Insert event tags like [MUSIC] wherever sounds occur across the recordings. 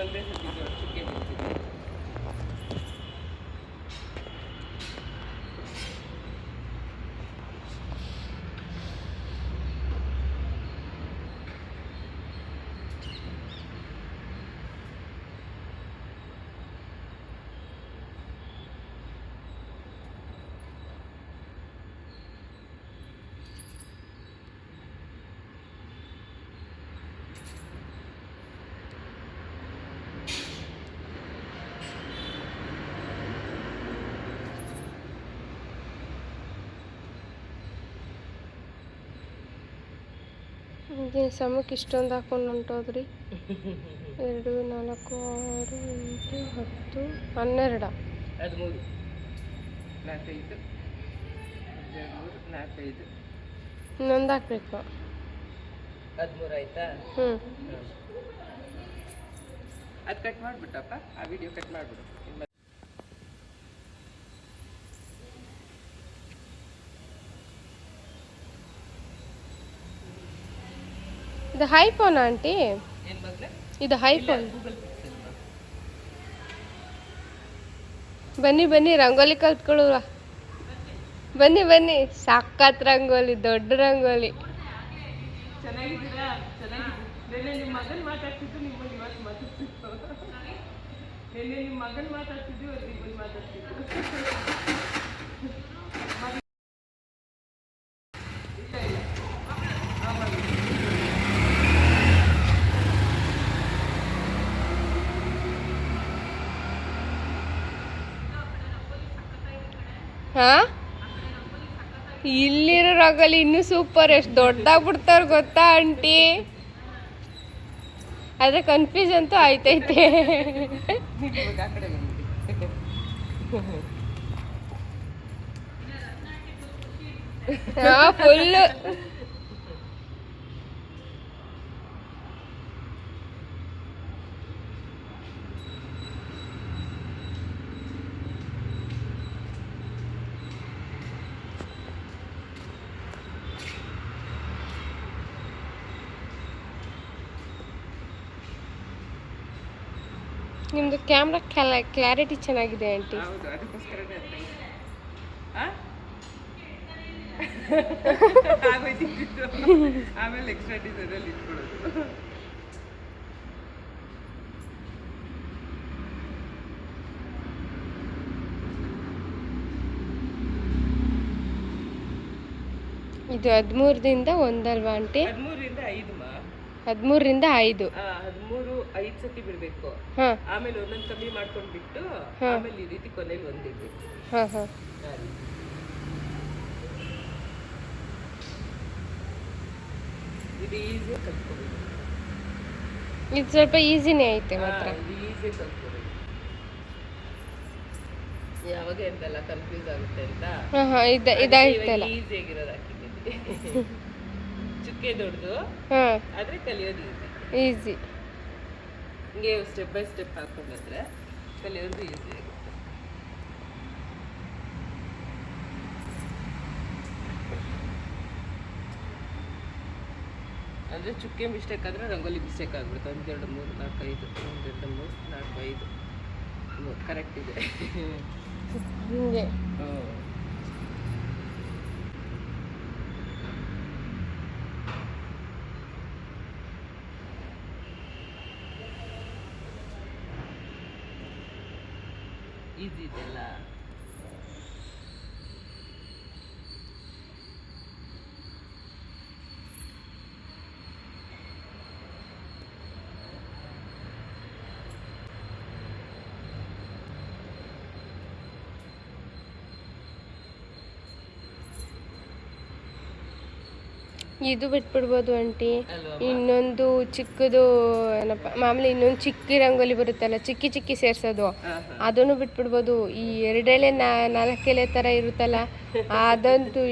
ಒಂದೇ ಸತಿ ದೊಡ್ಡ ಚುಕ್ಕೆ ಬಿಡ್ತೀನಿ ಹೀಗೆ ಸಮಕ್ಕೆ ಇಷ್ಟೊಂದು ಹಾಕೊಂಡು ಹೊಂಟೋದ್ರಿ. ಎರಡು ನಾಲ್ಕು ಆರು ಎಂಟು ಹತ್ತು ಹನ್ನೆರಡು. ಹದಿಮೂರು ನಾಲ್ಕೈದು. ನಾಲ್ಕೈದು. ಇನ್ನೊಂದು ಹಾಕ್ಬೇಕು. ಹದಿಮೂರು ಆಯ್ತಾ? ಹ್ಞೂ ಅದು ಕಟ್ ಮಾಡಿಬಿಟ್ಟಪ್ಪ. ಆ ವಿಡಿಯೋ ಕಟ್ ಮಾಡಿಬಿಡು. ಇದು ಹೈಫೋನ್ ಆಂಟಿ. ಇದು ಹೈಫೋನ್. ಬನ್ನಿ ಬನ್ನಿ ರಂಗೋಲಿ ಕಲ್ತ್ಕೊಳ್ಳುವ. ಬನ್ನಿ ಬನ್ನಿ ಸಾಕತ್ ರಂಗೋಲಿ ದೊಡ್ಡ ರಂಗೋಲಿ. ಮಾತಾಡ್ತಿದ್ದು ನಿಮ್ಮಲ್ಲಿ ಇವತ್ತು ಮಾತಾಡ್ತಿದ್ದು ನಿನ್ನೆ ನಿಮ್ಮ ಮಗನ್ ಮಾತಾಡ್ತಿದ್ದು ಇವತ್ತು ನಿಮ್ಮಲ್ಲಿ ಮಾತಾಡ್ತಿದ್ದು ಇಲ್ಲ ಇಲ್ಲ ಆವಾಗ ಹಾ? ಇಲ್ಲಿರೋ ರಂಗೋಲಿ ಇನ್ನೂ ಸೂಪರ್ ಎಷ್ಟು ದೊಡ್ಡದಾಗಿ ಬಿಡ್ತಾರ ಗೊತ್ತಾ ಆಂಟಿ? ಆದರೆ ಕನ್ಫ್ಯೂಸ್ ಅಂತೂ ಆಯ್ತೈತೆ. [LAUGHS] ಇವಾಗ ನಿಮ್ದು ಕ್ಯಾಮ್ರಾ ಕ್ಲಾರಿಟಿ ಚೆನ್ನಾಗಿದೆ ಆಂಟಿ. ಹೌದು ಅದಕ್ಕೋಸ್ಕರನೇ ಅಂತ [LAUGHS] ಆಮೇಲೆ ಎಕ್ಸ್ಟ್ರಾ ಡಿಸೈನಲ್ಲಿ ಇಟ್ಕೊಳ್ಳೋದು. ಇದು ಹದಿಮೂರದಿಂದ ಒಂದಲ್ವಾ ಆಂಟಿ? ಹದಿಮೂರರಿಂದ ಐದು. ಹದಿಮೂರರಿಂದ ಐದು. ಹದಿಮೂರು ಐದು ಸತಿ ಬಿಡಬೇಕು. ಹಾಂ. ಆಮೇಲೆ ಒಂದೊಂದು ಕಮ್ಮಿ ಮಾಡ್ಕೊಂಡು ಬಿಟ್ಟು ಆಮೇಲೆ ಈ ರೀತಿ ಕೊನೆಯಲ್ಲಿ ಒಂದಿರ್ಬೇಕು ಹಾಂ ಹಾಂ. ಇದು ಈಸಿ ಕಲ್ತ್ಕೋಬೇಕು. ಇದು ಸ್ವಲ್ಪ ಈಸಿನೇ ಐತೆ ಮಾತ್ರ. ಇದು ಈಸಿ ಕಲ್ತ್ಕೋಬೇಕು. ಯಾವಾಗ ಎಂತೆಲ್ಲ ಕನ್ಫ್ಯೂಸ್ ಆಗುತ್ತೆ ಅಂತ? ಹಾಂ ಹಾಂ ಇದು ಇದಾಯ್ತಲ್ಲ. ಈಸಿ ಆಗಿರೋದು ಹಾಕಿದ್ದೀನಿ. [LAUGHS] ಚುಕ್ಕೆ ದೊಡ್ಡದು. ಆದರೆ ಕಲಿಯೋದು ಈಸಿ ಈಸಿ ಹಿಂಗೆ ಸ್ಟೆಪ್ ಬೈ ಸ್ಟೆಪ್ ಹಾಕೊಂಡು ಬಂದ್ರೆ ಕಲಿಯೋದು ಈಸಿ ಆಗುತ್ತೆ. ಅಂದರೆ ಚುಕ್ಕೆ ಮಿಸ್ಟೇಕ್ ಆದರೆ ರಂಗೋಲಿ ಮಿಸ್ಟೇಕ್ ಆಗ್ಬಿಡುತ್ತೆ. ಒಂದೆರಡು ಮೂರು ನಾಲ್ಕು ಐದು ಒಂದೆರಡು ಮೂರು ನಾಲ್ಕು ಐದು. ಕರೆಕ್ಟ್ ಇದೆ. ಹಿಂಗೆ. ಈಸಿ ಇದೆಲ್ಲ ಇದು ಬಿಟ್ಬಿಡ್ಬೋದು ಆಂಟಿ. ಇನ್ನೊಂದು ಚಿಕ್ಕದು ಏನಪ್ಪ ಮಾಮೂಲಿ ಇನ್ನೊಂದು ಚಿಕ್ಕಿ ರಂಗೋಲಿ ಬರುತ್ತಲ್ಲ ಚಿಕ್ಕಿ ಚಿಕ್ಕಿ ಸೇರ್ಸೋದು. ಅದನ್ನು ಬಿಟ್ಬಿಡ್ಬೋದು. ಈ ಎರಡೆಲೆ ನಾ ನಾಲ್ಕೆಲೆ ತರ ಇರುತ್ತಲ್ಲ [LAUGHS] ಅದಂತೂ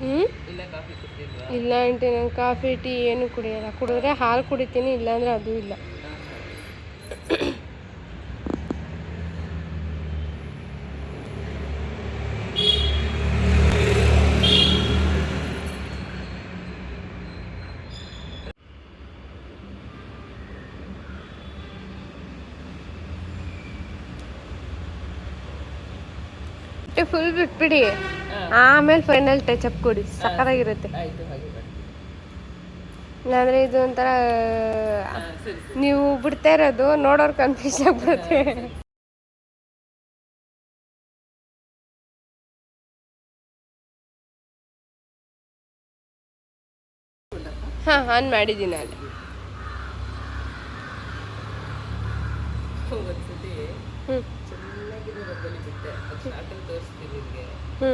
ಹ್ಞೂ ಇಲ್ಲ ಕಾಫಿ ಕುಡ್ದಿಲ್ವಾ? ಇಲ್ಲ ಆಂಟಿ ನಾನು ಕಾಫಿ ಟೀ ಏನು ಕುಡಿಯಲ್ಲ. ಕುಡಿದ್ರೆ ಹಾಲು ಕುಡಿತೀನಿ ಇಲ್ಲಾಂದ್ರೆ ಅದು ಇಲ್ಲ. ಫುಲ್ ಬಿಟ್ಬಿಡಿ. ಆಮೇಲೆ ಫೈನಲ್ ಟಚ್ ಅಪ್ ಕೊಡಿ. ಸಕ್ಕತ್ತಾಗಿರುತ್ತೆ ಇಲ್ಲಾಂದ್ರೆ ಇದು ಒಂಥರ ನೀವು ಬಿಡ್ತಾ ಇರೋದು ನೋಡೋರ್ ಕನ್ಫ್ಯೂಸ್ ಆಗ್ಬಿಡುತ್ತೆ. ಹಾ ಆನ್ ಮಾಡಿದ್ದೀನಿ ಅಲ್ಲಿ. ಹ್ಮ್. ಹ್ಞೂ ತೋರಿಸ್ತೀನಿ ನಿಮಗೆ. ಹ್ಞೂ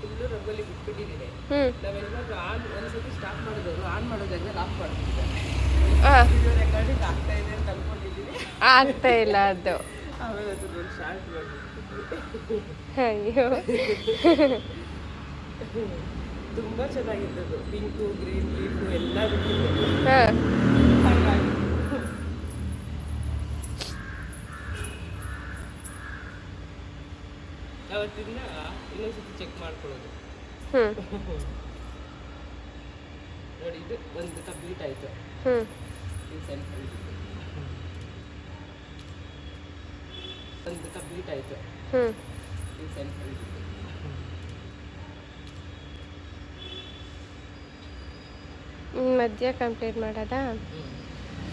ಫುಲ್ಲು ರಂಗೋಲಿ ಬಿಟ್ಬಿಟ್ಟಿದ್ದೀನಿ ಹ್ಞೂ ನಾವೆಲ್ಲರೂ ಆನ್ ಒಂದ್ಸತಿ ಸ್ಟಾರ್ಟ್ ಮಾಡಿದವರು ಆನ್ ಮಾಡೋದಾದ್ರೆ ಆಫ್ ಮಾಡ್ತಿದ್ದೆ ಹಾಂ ವಿಡಿಯೋ ರೆಕಾರ್ಡಿಂಗ್ ಆಗ್ತಾ ಇದೆ ಅಂತ ಅನ್ಕೊಂಡಿದ್ದೀನಿ ಆಗ್ತಾ ಇಲ್ಲ ಅದು. ಆಮೇಲೆ ಅದು ನಾನು ಶಾರ್ಟ್ ಮಾಡಿಬಿಟ್ಟು ಅಯ್ಯೋ. ತುಂಬ ಚೆನ್ನಾಗಿದ್ದದು ಪಿಂಕು ಗ್ರೀನ್ ಲೀಫು ಎಲ್ಲ ಬಿಟ್ಟಿದ್ದು ಹಾಂ ಹಾಗಾಗಿ. ಅವತ್ತಿಂದ ಇನ್ನೊಂದ್ಸತಿ ಚೆಕ್ ಮಾಡ್ಕೊಳ್ಳೋದು. ಹ್ಮ್. [LAUGHS] ನೋಡಿ ಇದು ಒಂದು ಕಂಪ್ಲೀಟ್ ಆಯಿತು. ಹ್ಞೂ ಇದು ಸೆಲ್ಫ್ ಒಂದು ಕಂಪ್ಲೀಟ್ ಆಯಿತು. ಹ್ಞೂ ಇದು ಸೆಲ್ಫ್ ಮಧ್ಯ ಕಂಪ್ಲೀಟ್ ಮಾಡೋದಾ?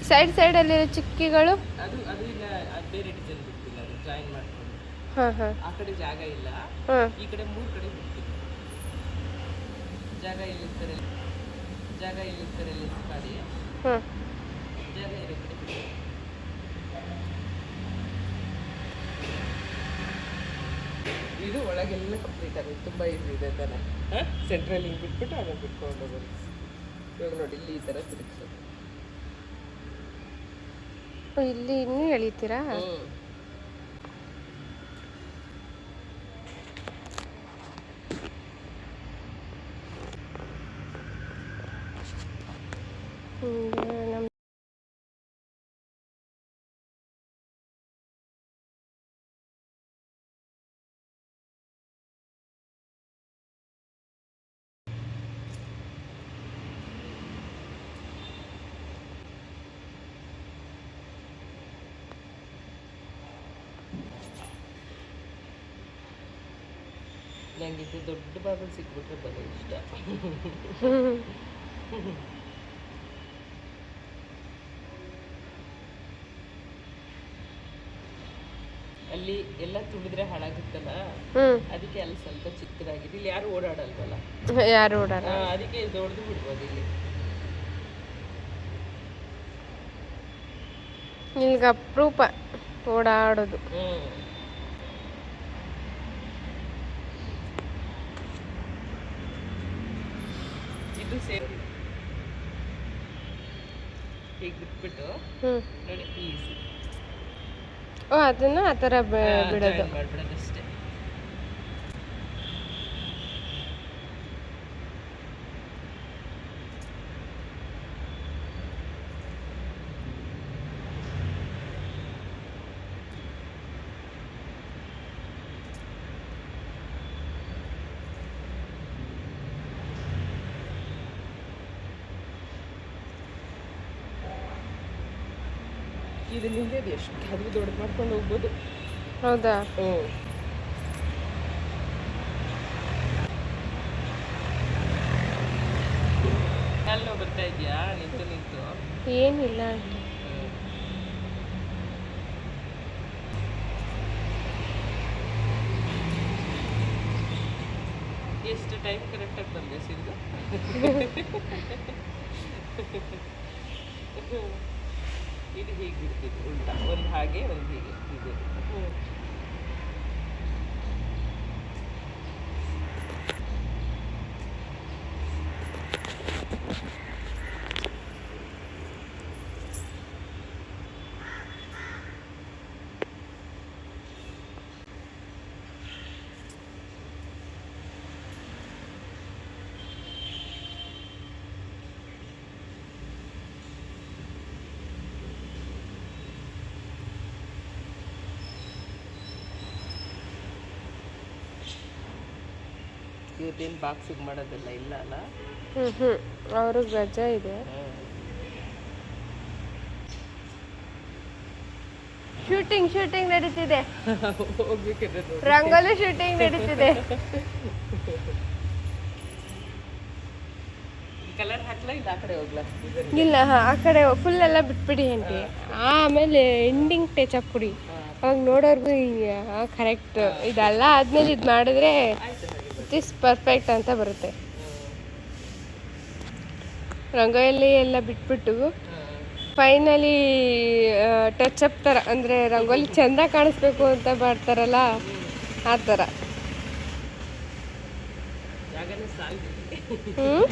ಸೈಡ್ ಸೈಡಲ್ಲಿರೋ ಚಿಕ್ಕಿಗಳು? ಅದು ಅದು ಇಲ್ಲ ಅದು ಬೇರೆ ಡಿಸೈನ್ ಬಿಡ್ತಿಲ್ಲ ಅದು ಜಾಯಿನ್ ಮಾಡ್ಕೊಂಡು. ಆ ಕಡೆ ಜಾಗ ಇಲ್ಲ. ಈ ಕಡೆ ಮೂರು ಕಡೆ ಬಿಡ್ತೀನಿ ಜಾಗ ಇಲ್ಲಿರ್ತಾರೆ ಜಾಗ ಇಲ್ಲಿ ಕಡೆ ಜಾಗ ಇರೋ ಕಡೆ ಇದು ಒಳಗೆಲ್ಲ ಕಂಪ್ಲೀಟ್ ಆಗುತ್ತೆ ತುಂಬಾ ಇದು ಇದೆ ತಾನೆ. ಸೆಂಟ್ರಲ್ ಹಿಂಗೆ ಬಿಟ್ಬಿಟ್ಟು ಆಮೇಲೆ ಬಿಟ್ಕೊಂಡು ಹೋಗೋದು. ಇವಾಗ ನೋಡಿ ಇಲ್ಲಿ ಈ ಥರ ತಿರುಗಿಸೋದು ಇಲ್ಲಿ ಇನ್ನೂ ಎಳಿತೀರಾ ಹ್ಞೂ ಹಿಂಗೆ ನಮ್ಮ ನಂಗೆ ಇದು ದೊಡ್ಡ ಬಾಬಲ್ ಸಿಕ್ಬಿಟ್ರೆ ಬಲ ಇಷ್ಟ. ಅಲ್ಲಿ ಎಲ್ಲ ತುಳಿದ್ರೆ ಹಾಳಾಗುತ್ತಲ್ಲ? ಹ್ಞೂ ಅದಕ್ಕೆ ಅಲ್ಲಿ ಸ್ವಲ್ಪ ಚಿಕ್ಕದಾಗಿದೆ. ಇಲ್ಲಿ ಯಾರು ಓಡಾಡಲ್ವಲ್ಲ? ಯಾರು ಓಡಾಡ ಅದಕ್ಕೆ ದೊಡ್ಡದು ಬಿಡ್ಬೋದು ಇಲ್ಲಿ. ಇಲ್ಲಿಗೆ ಅಪರೂಪ ಓಡಾಡೋದು. ಹ್ಮ್. ಇದು ಸೇಮ್ ಹೀಗೆ ಬಿಟ್ಬಿಟ್ಟು ನೋಡಿ ಈಸಿ. ಓ ಅದನ್ನು ಆ ಥರ ಬಿಡೋದು. ಅಷ್ಟೇ ಇದು ಎಷ್ಟು ಅದು ದೊಡ್ಡದು ಮಾಡ್ಕೊಂಡು ಹೋಗ್ಬೋದು. ಹೌದಾ? ಹ್ಞೂ ಅಲ್ಲಿ ಬರ್ತಾ ಇದೆಯಾ? ನಿಂತು ನಿಂತು. ಏನಿಲ್ಲ. ಎಷ್ಟು ಟೈಮ್ ಕರೆಕ್ಟಾಗಿ ಬಂದೆ ಸಿಂಧು? [LAUGHS] ಇದು ಹೀಗೆ ಬಿಡ್ತಿದ್ದು ಉಲ್ಟಾ ಒಂದು ಹಾಗೆ ಒಂದು ಹೀಗೆ ಹೀಗೆ. ಇವತ್ತೇನು ಬಾಕ್ಸಿಗೆ ಮಾಡೋದಿಲ್ಲ ಇಲ್ಲ ಅಲ್ಲ? ಹ್ಞೂ ಹ್ಞೂ ಅವ್ರಿಗೆ ರಜಾ ಇದೆ. ಶೂಟಿಂಗ್ ಶೂಟಿಂಗ್ ನಡೀತಿದೆ. [LAUGHS] ರಂಗೋಲಿ ಶೂಟಿಂಗ್ ನಡೀತಿದೆ. ಕಲರ್ ಹಾಕ್ಲಾ ಇಲ್ಲ ಆ ಕಡೆ ಹೋಗ್ಲಾ? ಇಲ್ಲ ಹಾ ಆ ಕಡೆ ಫುಲ್ ಎಲ್ಲ ಬಿಟ್ಬಿಡಿ ಆಂಟಿ ಆಮೇಲೆ ಎಂಡಿಂಗ್ ಟಚ್ ಅಪ್ ಕೊಡಿ ಅವಾಗ ನೋಡೋರ್ಗು ಕರೆಕ್ಟ್ ಇದೆಲ್ಲ. ಆದ್ಮೇಲೆ ಇದು ಮಾಡಿದ್ರೆ ಇಸ್ ಪರ್ಫೆಕ್ಟ್ ಅಂತ ಬರುತ್ತೆ. ರಂಗೋಲಿ ಎಲ್ಲ ಬಿಟ್ಬಿಟ್ಟು ಫೈನಲಿ ಟಚ್ ಅಪ್ ಥರ ಅಂದರೆ ರಂಗೋಲಿ ಚೆಂದ ಕಾಣಿಸ್ಬೇಕು ಅಂತ ಮಾಡ್ತಾರಲ್ಲ ಆ ಥರ ಹ್ಞೂ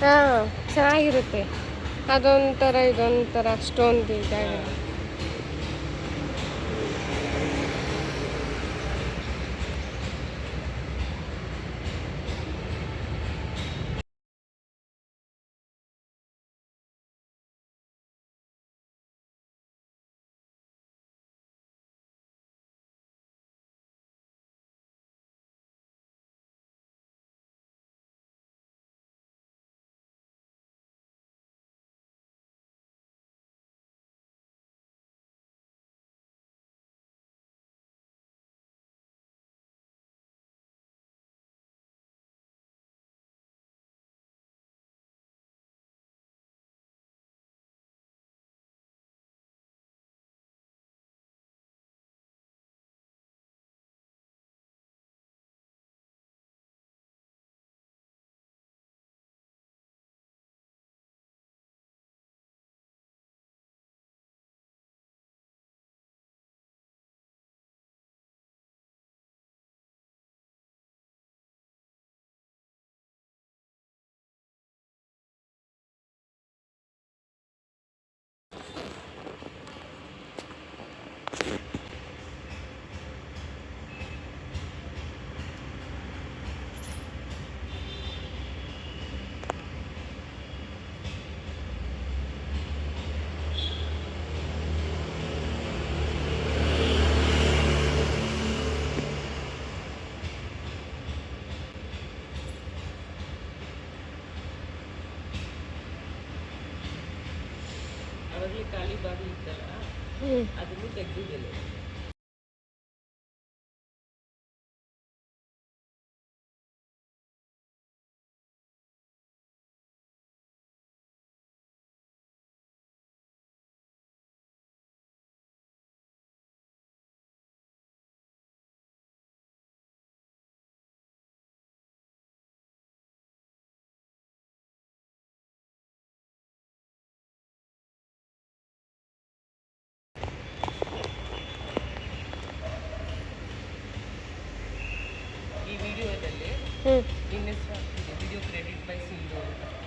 ಹಾಂ ಚೆನ್ನಾಗಿರುತ್ತೆ. ಅದೊಂಥರ ಇದೊಂಥರ ಅಷ್ಟೊಂದು ಇದಾಗಿದೆ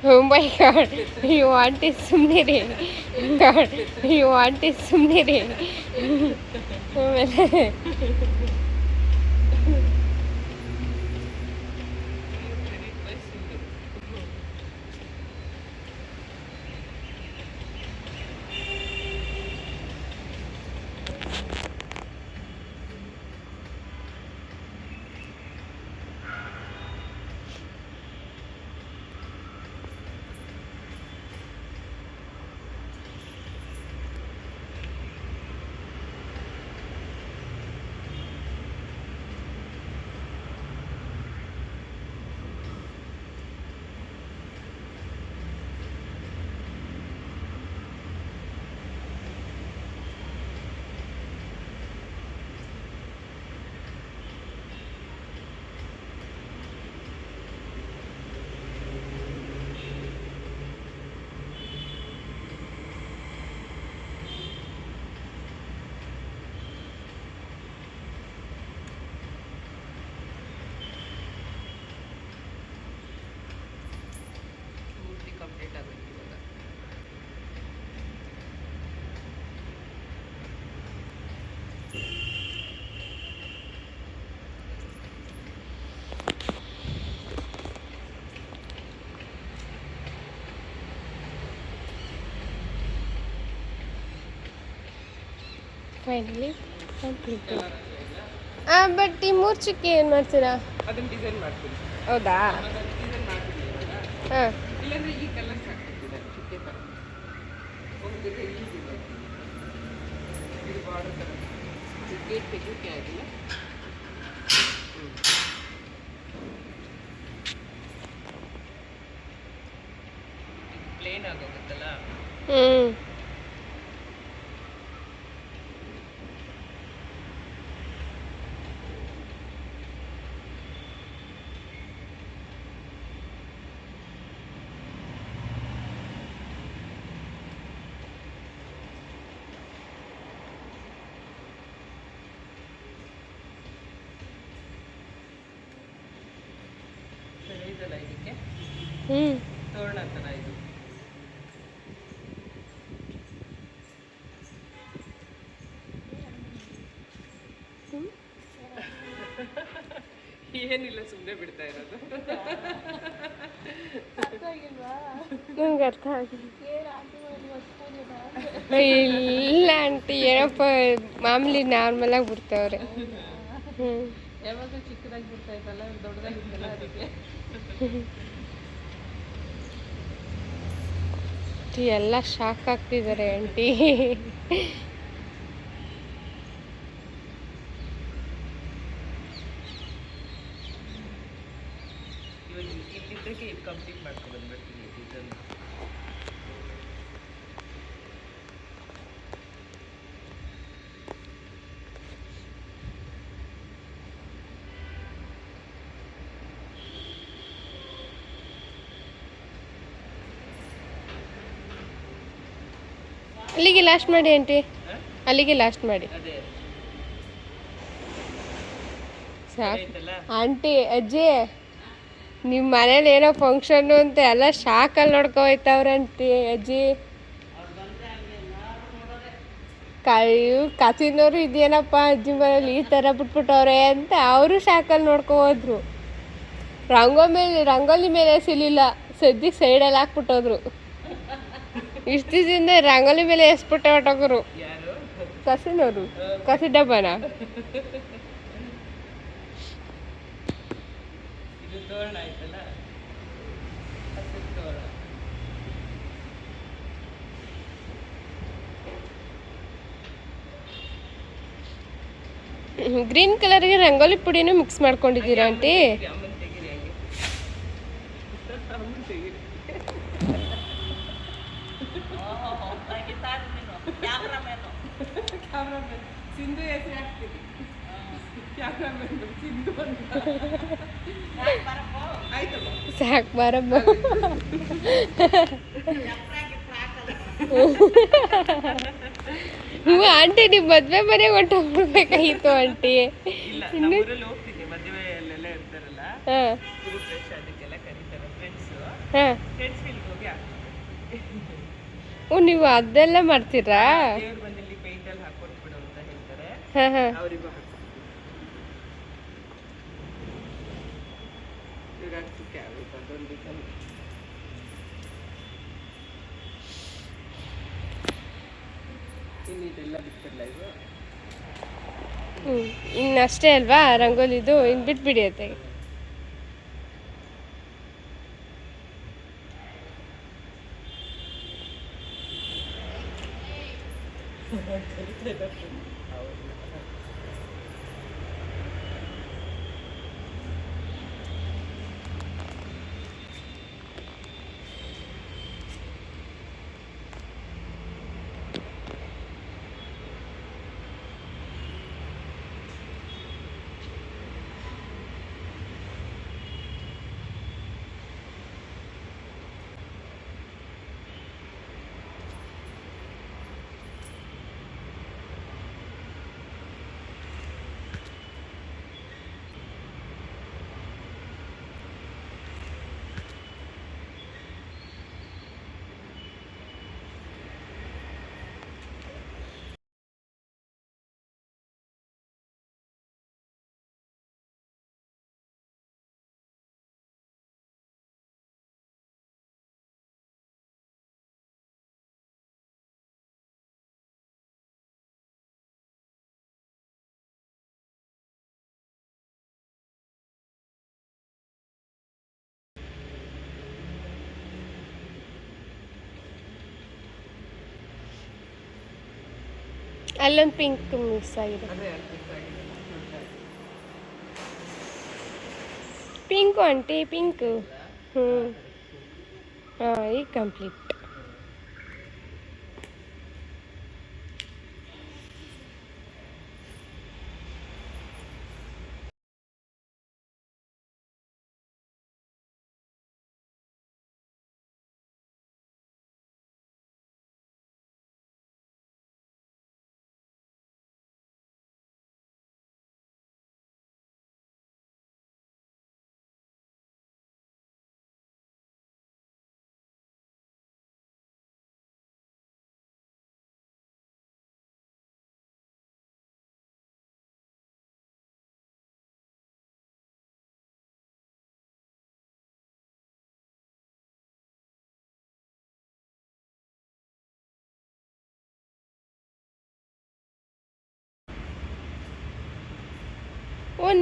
Oh my god, you want it sumnere. God, you want it sumnere. Finally complete but ಈ ಮೂರು ಚುಕ್ಕಿ ಏನು ಮಾಡ್ತೀರಾ? ಹೌದಾ? ಹಾಂ ಇಲ್ಲಾಂದ್ರೆ ಈ ಕಲರ್ ಸಾಕ್ತಿದ್ದೆ ಚಿಕ್ಕೆ ಥರ ಒಂದು ಜೊತೆ ಈಸಿ ಇದೆ ಇದು ಬಾರ್ಡರ್ ಥರ ಇದು ಗೇಟ್ ತೆಗಿಯೋಕ್ಕೆ ಆಗಿಲ್ಲ ಪ್ಲೇನ್ ಆಗೋಗುತ್ತಲ್ಲ ಹ್ಞೂ ಇದಕ್ಕೆ? ತೋರಣ ಥರ ಇದು. ಏನಿಲ್ಲ ಸುಮ್ಮನೆ ಬಿಡ್ತಾ ಇರೋದು. ನಮ್ಗೆ ಅರ್ಥ ಆಗಿಲ್ಲ. ಇಲ್ಲ ಆಂಟಿ ಏನಪ್ಪ ಮಾಮೂಲಿ ನಾರ್ಮಲಾಗಿ ಬಿಡ್ತಾವ್ರೆ. ಹ್ಞೂ ಯಾವಾಗ ಚಿಕ್ಕದಾಗಿ ಬಿಡ್ತಾ ಇದ್ದಲ್ಲ ದೊಡ್ಡದಾಗಿದ್ದಲ್ಲ ಅದಕ್ಕೆ. ಎಲ್ಲ ಶಾಕ್ ಆಗ್ತಿದ್ದಾರೆ ಆಂಟಿ ಕಂಪ್ಲೀಟ್ ಮಾಡ್ಕೊಂಡು ಅಲ್ಲಿಗೆ ಲಾಸ್ಟ್ ಮಾಡಿ ಆಂಟಿ ಅಲ್ಲಿಗೆ ಲಾಸ್ಟ್ ಮಾಡಿ. ಸಾಕು. ಆಂಟಿ ಅಜ್ಜಿ ನಿಮ್ಮ ಮನೇಲಿ ಏನೋ ಫಂಕ್ಷನ್ನು ಅಂತ ಎಲ್ಲ ಶಾಕಲ್ಲಿ ನೋಡ್ಕೊ ಹೋಯ್ತವ್ರಂತಿ ಅಜ್ಜಿ. ಕಾಯು ಕಸಿನವರು ಇದೇನಪ್ಪ ಅಜ್ಜಿ ಮನೇಲಿ ಈ ಥರ ಬಿಟ್ಬಿಟ್ಟವ್ರೆ ಅಂತ ಅವರು ಶಾಕಲ್ಲಿ ನೋಡ್ಕೊ ಹೋದ್ರು ರಂಗೋ ಮೇಲೆ ರಂಗೋಲಿ ಮೇಲೆ ಸಿಲಿಲ್ಲ. ಸದ್ಯಕ್ಕೆ ಸೈಡಲ್ಲಿ ಹಾಕ್ಬಿಟ್ಟೋದ್ರು. ಇಷ್ಟು ದಿನ ರಂಗೋಲಿ ಮೇಲೆ ಎಸ್ಬಿಟ್ಟೆ ಹೊಟ್ಟೋಗರು ಕಸಿನವರು ಕಸಿ ಡಬ್ಬನ ಗ್ರೀನ್ ಕಲರ್ಗೆ ರಂಗೋಲಿ ಪುಡಿನೂ ಮಿಕ್ಸ್ ಮಾಡ್ಕೊಂಡಿದ್ದೀರಾ ಆಂಟಿ ಅಮ್ಮನ ತೆಗೀರಿ ಹಂಗೆ ಅಮ್ಮನ ತೆಗೀರಿ ಕ್ಯಾಮ್ರಾಮನ್ ಸಿಂಧು ಹೆಸರು ಹಾಕ್ತೀನಿ ಕ್ಯಾಮ್ರಾಮನ್ ಸಿಂಧು ಅಂತ ಆಯ್ತಮ್ಮ ಸಾಕು ಬರಮ್ಮ ಹ್ಞೂ ಆಂಟಿ ನೀವು ಮದುವೆ ಮನೆಗೆ ಹೊಂಟೋಗ್ಬಿಡ್ಬೇಕಾಗಿತ್ತು ಆಂಟಿ ಇಲ್ಲ ನಮ್ಮೂರಲ್ಲಿ ಹೋಗ್ತೀನಿ ಮದುವೆಯಲ್ಲೆಲ್ಲ ಇರ್ತಾರಲ್ಲ ಹಾಂ ಗುರು ಫ್ರೆಶ್ ಅದಕ್ಕೆಲ್ಲ ಆಂಟಿ ನೀವು ಮದ್ವೆ ಫ್ರೆಂಡ್ಸ್ ಇಲ್ಲಿಗೆ ಹೋಗ್ಬೇಕಾಗಿತ್ತು ಆಂಟಿ ಓ ನೀವು ಅದೆಲ್ಲ ಮಾಡ್ತೀರಾ? ಹಾಂ ಹಾಂ. ಹ್ಞೂ ಇನ್ನಷ್ಟೇ ಅಲ್ವಾ ರಂಗೋಲಿದು? ಇನ್ನು ಬಿಟ್ಬಿಡಿ ಅತ್ತಾಗೆ [LAUGHS] ಅಲ್ಲೊಂದು ಪಿಂಕ್ ಮಿಸ್ ಆಗಿದೆ ಅದೇ ಅರ್ಪಿಸಾಗಿದೆ ಪಿಂಕು ಆಂಟಿ ಪಿಂಕು ಹ್ಞೂ ಹಾಂ ಈಗ ಕಂಪ್ಲೀಟ್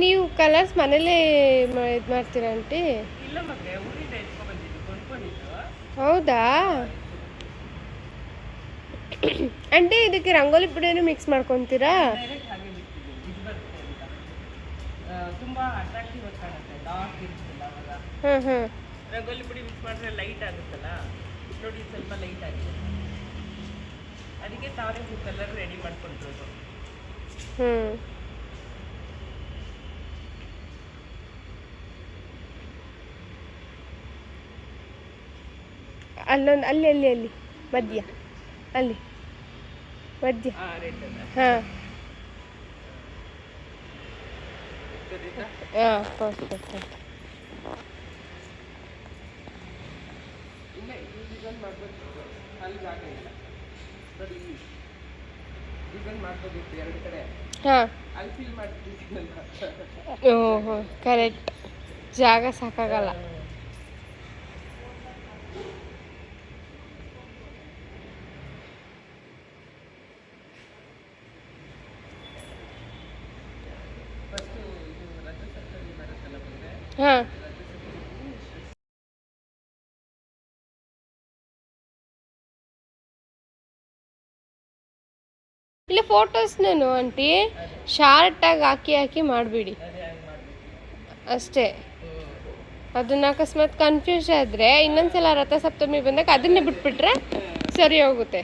ನೀವು ಕಲರ್ಸ್ ಮನೇಲೇ ಇದು ಮಾಡ್ತೀರಾ ಆಂಟಿ? ಹೌದಾ? ಆಂಟಿ ಇದಕ್ಕೆ ರಂಗೋಲಿ ಪುಡಿಯನ್ನು ಮಿಕ್ಸ್ ಮಾಡ್ಕೊತೀರಾ? ತುಂಬಾ ಅಟ್ರಾಕ್ಟಿವ್ ಆಗಿ ಕಾಣುತ್ತೆ ಡಾರ್ಕ್ ಇರುತ್ತಲ್ಲ ಅವಾಗ ಹಾಂ ಹಾಂ ರಂಗೋಲಿ ಪುಡಿ ಮಿಕ್ಸ್ ಮಾಡಿದ್ರೆ ಲೈಟ್ ಆಗುತ್ತಲ್ಲ? ನೋಡಿ ಸ್ವಲ್ಪ ಲೈಟ್ ಆಗಿದೆ. ಅದಕ್ಕೆ ತಾವೇ ಕಲರ್ ರೆಡಿ ಮಾಡ್ಕೊಂಡಿರೋದು. ಹ್ಞೂ ಅಲ್ಲೊಂದು ಅಲ್ಲಿ ಅಲ್ಲಿ ಅಲ್ಲಿ ಮಧ್ಯ ಅಲ್ಲಿ ಮಧ್ಯ. ಹಾಂ? ಹಾಂ ಪರ್ಫೆಕ್ಟ್ ಹಾಂ. ಓಹೋ ಕರೆಕ್ಟ್ ಜಾಗ ಸಾಕಾಗಲ್ಲ ಫಸ್ಟು ಇದು ರಜೆ ಸರ್ಕಲ್ಲಿ ಬರುತ್ತಲ್ಲ ಬಂದರೆ ಹಾಂ ಇಲ್ಲ ಫೋಟೋಸ್ನೇನು ಆಂಟಿ ಶಾರ್ಟಾಗಿ ಹಾಕಿ ಹಾಕಿ ಮಾಡಿಬಿಡಿ. ಅಷ್ಟೇ. ಅದನ್ನ ಅಕಸ್ಮಾತ್ ಕನ್ಫ್ಯೂಸ್ ಆದರೆ ಇನ್ನೊಂದ್ಸಲ ರಥಸಪ್ತಮಿ ಬಂದಾಗ ಅದನ್ನೇ ಬಿಟ್ಬಿಟ್ರೆ ಸರಿ ಹೋಗುತ್ತೆ.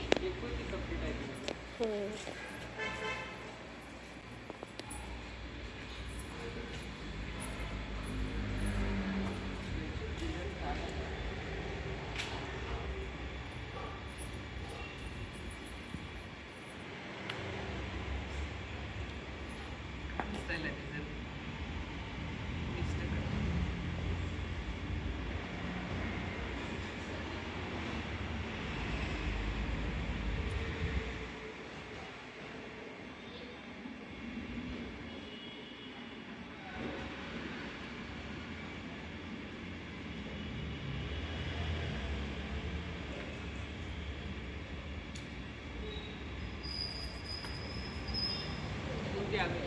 আমি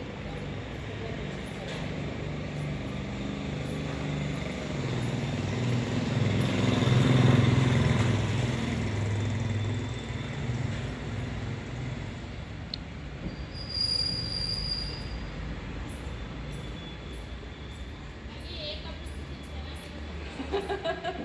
Ha ha ha ha!